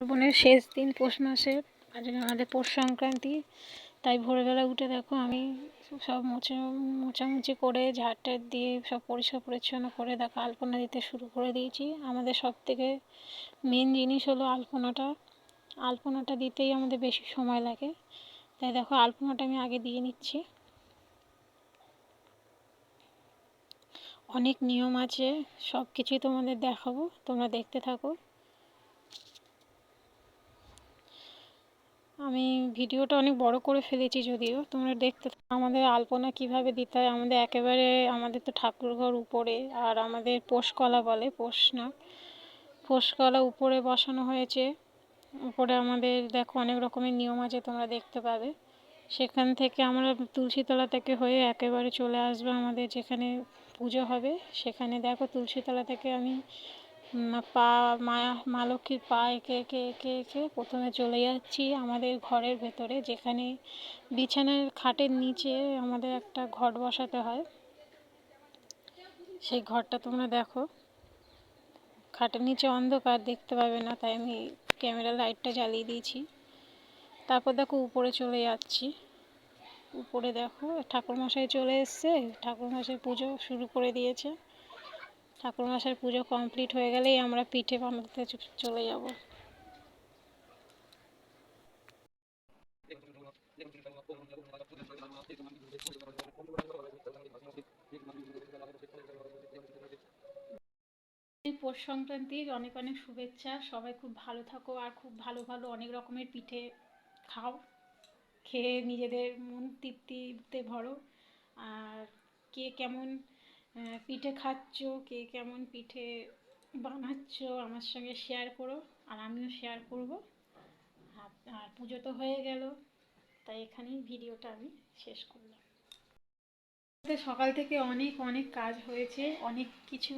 বোনের শেষ দিন, পৌষ মাসের, আজকে আমাদের পৌষ সংক্রান্তি। তাই ভোরবেলা উঠে দেখো আমি সব মোছা, মোছামুছি করে, ঝাড় টাড় দিয়ে সব পরিষ্কার পরিচ্ছন্ন করে দেখো আলপনা দিতে শুরু করে দিয়েছি। আমাদের সব থেকে মেন জিনিস হলো আলপনাটা। আলপনাটা দিতেই আমাদের বেশি সময় লাগে। তাই দেখো আলপনাটা আমি আগে দিয়ে নিচ্ছি। অনেক নিয়ম আছে সব কিছুই তোমাদের দেখাবো, তোমরা দেখতে থাকো। আমি ভিডিওটা অনেক বড় করে ফেলেছি যদিও। তোমরা দেখতে। আমাদের আলপনা কীভাবে দিতে হয়, আমাদের একেবারে, আমাদের তো ঠাকুরঘর উপরে, আর আমাদের পোষকলা বলে পোষ না পোষকলা উপরে বসানো হয়েছে। উপরে আমাদের, দেখো, অনেক রকমের নিয়ম আছে, তোমরা দেখতে পাবে। সেখান থেকে আমরা তুলসীতলা থেকে হয়ে একেবারে চলে আসব আমাদের যেখানে পুজো হবে। সেখানে দেখো তুলসীতলা থেকে আমি পা মা মা লক্ষ্মীর পা এঁকে এঁকে এঁকে এঁকে প্রথমে চলে যাচ্ছি আমাদের ঘরের ভেতরে, যেখানে বিছানার খাটের নিচে আমাদের একটা ঘট বসাতে হয়। সেই ঘরটা তোমরা দেখো। খাটের নিচে অন্ধকার দেখতে পাবে না, তাই আমি ক্যামেরা লাইটটা জ্বালিয়ে দিয়েছি। তারপর দেখো উপরে চলে যাচ্ছি। উপরে দেখো, ঠাকুরমশাই চলে এসছে, ঠাকুরমশাই পুজো শুরু করে দিয়েছে। ঠাকুরমশাই পুজো কমপ্লিট হয়ে গেলেই আমরা পিঠে বানাতে চলে যাব। পৌষ সংক্রান্তির অনেক অনেক শুভেচ্ছা। সবাই খুব ভালো থাকো আর খুব ভালো ভালো অনেক রকমের পিঠে খাও। খেয়ে নিজেদের মন তৃপ্তিতে ভরো। আর কে কেমন পিঠে খাচ্ছ, কে কেমন পিঠে বানাচ্ছ আমার সঙ্গে শেয়ার করো, আর আমিও শেয়ার করব। আর পুজো তো হয়ে গেল, তাই এখানেই ভিডিওটা আমি শেষ করলাম। সকাল থেকে অনেক অনেক কাজ হয়েছে, অনেক কিছু